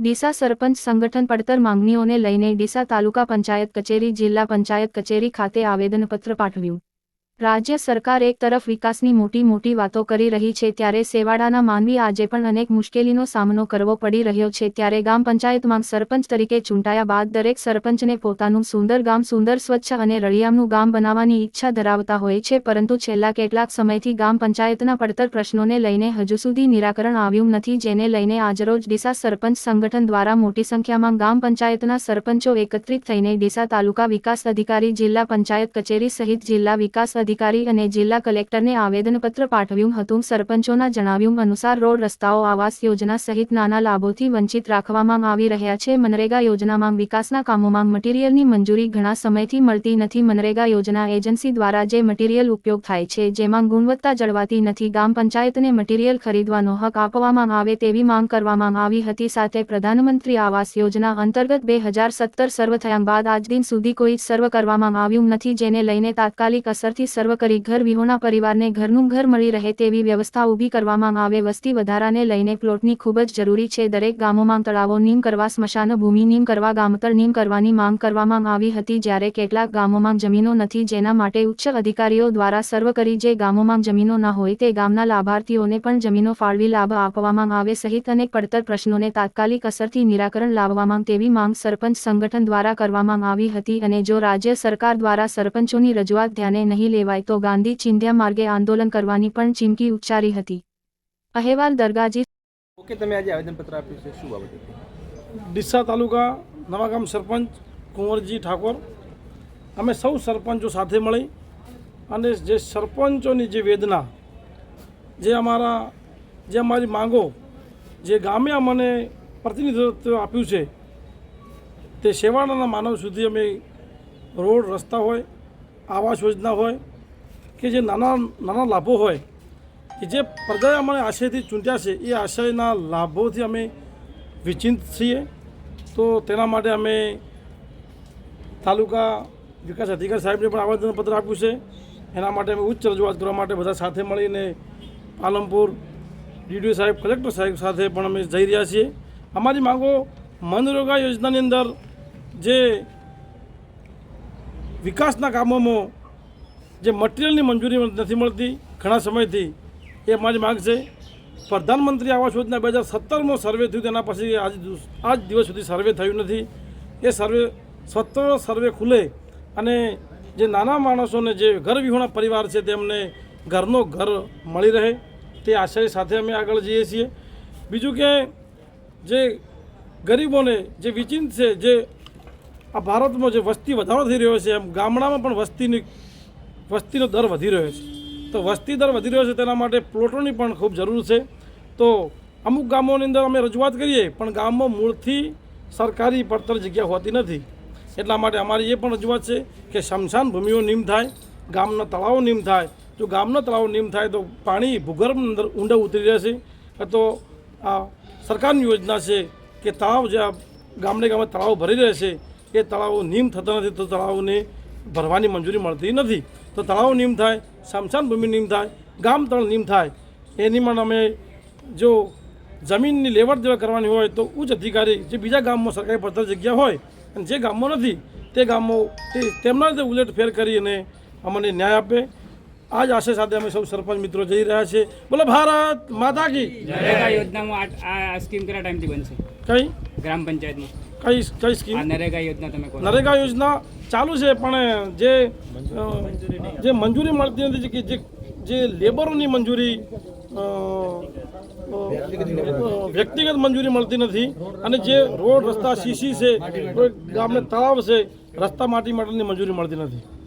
ડીસા સરપંચ સંગઠન પડતર માંગણીઓને લઈને ડીસા તાલુકા પંચાયત કચેરી, જિલ્લા પંચાયત કચેરી ખાતે આવેદનપત્ર પાઠવ્યું. રાજ્ય સરકાર એક તરફ વિકાસની મોટી મોટી વાતો કરી રહી છે ત્યારે સેવાડાના માનવી આજે પણ અનેક મુશ્કેલીનો સામનો કરવો પડી રહ્યો છે ત્યારે ગામ પંચાયતમાં સરપંચ તરીકે ચૂંટાયા બાદ દરેક સરપંચને પોતાનું સુંદર ગામ, સુંદર સ્વચ્છ અને રળિયામનું ગામ બનાવવાની ઈચ્છા ધરાવતા હોય છે પરંતુ છેલ્લા કેટલાક સમયથી ગામ પંચાયતના પડતર પ્રશ્નોને લઈને હજુ સુધી નિરાકરણ આવ્યું નથી જેને લઈને આજરોજ ડીસા સરપંચ સંગઠન દ્વારા મોટી સંખ્યામાં ગામ પંચાયતના સરપંચો એકત્રિત થઈને ડીસા તાલુકા વિકાસ અધિકારી, જિલ્લા પંચાયત કચેરી સહિત જિલ્લા વિકાસ અધિકારી અને જિલ્લા કલેક્ટરને આવેદનપત્ર પાઠવ્યું હતું. સરપંચોના જણાવ્યું અનુસાર રોડ રસ્તાઓ, આવાસ યોજના સહિત નાના લાભોથી વંચિત રાખવામાં આવી રહ્યા છે. મનરેગા યોજનામાં વિકાસના કામોમાં મટીરીયલની મંજૂરી ઘણા સમયથી મળતી નથી. મનરેગા યોજના એજન્સી દ્વારા જે મટીરીયલ ઉપયોગ થાય છે, જેમાં ગુણવત્તા જળવાતી નથી, ગામ પંચાયતને મટીરીયલ ખરીદવાનો હક આપવામાં આવે તેવી માંગ કરવામાં આવી હતી. સાથે પ્રધાનમંત્રી આવાસ યોજના અંતર્ગત બે હજાર સત્તર સર્વ થયા બાદ આજ દિન સુધી કોઈ સર્વ કરવામાં આવ્યું નથી, જેને લઈને તાત્કાલિક અસરથી સર્વ કરી ઘર વિહોણા પરિવારને ઘરનું ઘર મળી રહે તેવી વ્યવસ્થા ઊભી કરવામાં આવે. વસ્તી વધારાને લઈને પ્લોટની ખૂબ જ જરૂરી છે. દરેક ગામોમાં તળાવો નીમ કરવા, સ્મશાન ભૂમિ નીમ કરવા, ગામતળ નીમ કરવાની માંગ કરવામાં આવી હતી જ્યારે કેટલાક ગામોમાં જમીનો નથી. જેના માટે ઉચ્ચ અધિકારીઓ દ્વારા સર્વ કરી. જે ગામોમાં જમીનો ન હોય તે ગામના લાભાર્થીઓને પણ જમીનો ફાળવી લાભ આપવામાં આવે સહિત અનેક પડતર પ્રશ્નોને તાત્કાલિક અસરથી નિરાકરણ લાવવામાં તેવી માંગ સરપંચ સંગઠન દ્વારા કરવામાં આવી હતી. અને જો રાજ્ય સરકાર દ્વારા સરપંચોની રજૂઆત ધ્યાને નહીં લેવાય તો ગાંધી ચિંધ્યા માર્ગે આંદોલન કરવાની પણ ચીમકી ઉચ્ચારી હતી. અહેવાલ દરગાજી ઓકે તમે આજે આવેદનપત્ર આપ્યું છે. શું બાબતે ડીસા તાલુકા નવાગામ સરપંચ કુંવરજી ઠાકોર. અમે સૌ સરપંચો સાથે મળી અને જે સરપંચોની જે વેદના જે અમારા જે અમારી માંગો જે ગામે અમને પ્રતિનિધિત્વ આપ્યું છે તે સેવાના માનવ સુધી અમે રોડ રસ્તા હોય આવાસ યોજના હોય કે જે નાના નાના લાભો હોય, કે જે પ્રજાએ અમને આશયથી ચૂંટ્યા છે, એ આશયના લાભોથી અમે વિચિંત છીએ. તો તેના માટે અમે તાલુકા વિકાસ અધિકારી સાહેબને પણ આવેદનપત્ર આપ્યું છે. એના માટે અમે ઉચ્ચ રજૂઆત કરવા માટે બધા સાથે મળીને પાલનપુર ડીડીઓ સાહેબ, કલેક્ટર સાહેબ સાથે પણ અમે જઈ રહ્યા છીએ. અમારી માંગો મનરેગા યોજનાની અંદર જે વિકાસના કામોમાં જે મટિરિયલની મંજૂરી નથી મળતી ઘણા સમયથી, એ મારી માંગ છે. પ્રધાનમંત્રી આવાસ યોજના બે હજાર સત્તરનો સર્વે થયું, તેના પછી આજ આજ દિવસ સુધી સર્વે થયું નથી. એ સર્વે સત્તર સર્વે ખુલે અને જે નાના માણસોને જે ઘર વિહોણા પરિવાર છે, તેમને ઘરનો ઘર મળી રહે, તે આશય સાથે અમે આગળ જઈએ છીએ. બીજું કે જે ગરીબોને જે વિચિંત છે, જે આ ભારતમાં જે વસ્તી વધારો થઈ રહ્યો છે, એમ ગામડામાં પણ વસ્તીની વસ્તીનો દર વધી રહ્યો છે. તો વસ્તી દર વધી રહ્યો છે તેના માટે પ્લોટોની પણ ખૂબ જરૂર છે. તો અમુક ગામોની અંદર અમે રજૂઆત કરીએ, પણ ગામમાં મૂળથી સરકારી પડતર જગ્યા હોતી નથી. એટલા માટે અમારી એ પણ રજૂઆત છે કે શમશાન ભૂમિઓ નીમ થાય, ગામના તળાવો નીમ થાય. જો ગામના તળાવો નીમ થાય તો પાણી ભૂગર્ભ અંદર ઊંડા ઉતરી રહેશે. તો આ સરકારની યોજના છે કે તળાવ જે ગામડે ગામે તળાવો ભરી રહેશે, એ તળાવો નીમ થતા નથી તો તળાવોને ભરવાની મંજૂરી મળતી નથી. તો તળાવ નીમ થાય સ્મશાન ભૂમિ નીમ થાય, ગામ તળ નીમ થાય. એની પણ અમે જો જમીનની લેવડ દેવડ કરવાની હોય તો ઉચ્ચ અધિકારી જે બીજા ગામમાં સરકારી પડતર જગ્યા હોય અને જે ગામમાં નથી, તે ગામો તે તેમના રીતે ઉલેટ ફેર કરીને અમને ન્યાય આપે. આ જ આશય સાથે અમે સૌ સરપંચ મિત્રો જઈ રહ્યા છીએ. બોલો ભારત માતા કી. યોજનામાં આ સ્કીમ કેટલા ટાઈમથી બનશે કઈ? ગ્રામ પંચાયતમાં. કઈ કઈ સ્કીમ? નરેગા યોજના તમે નરેગા યોજના ચાલુ છે પણ જે જે મંજૂરી મળતી નથી કે જે જે લેબરોની મંજૂરી વ્યક્તિગત મંજૂરી મળતી નથી અને જે રોડ રસ્તા સીસી છે ગામને તળાવ છે રસ્તા માટી માટેની મંજૂરી મળતી નથી.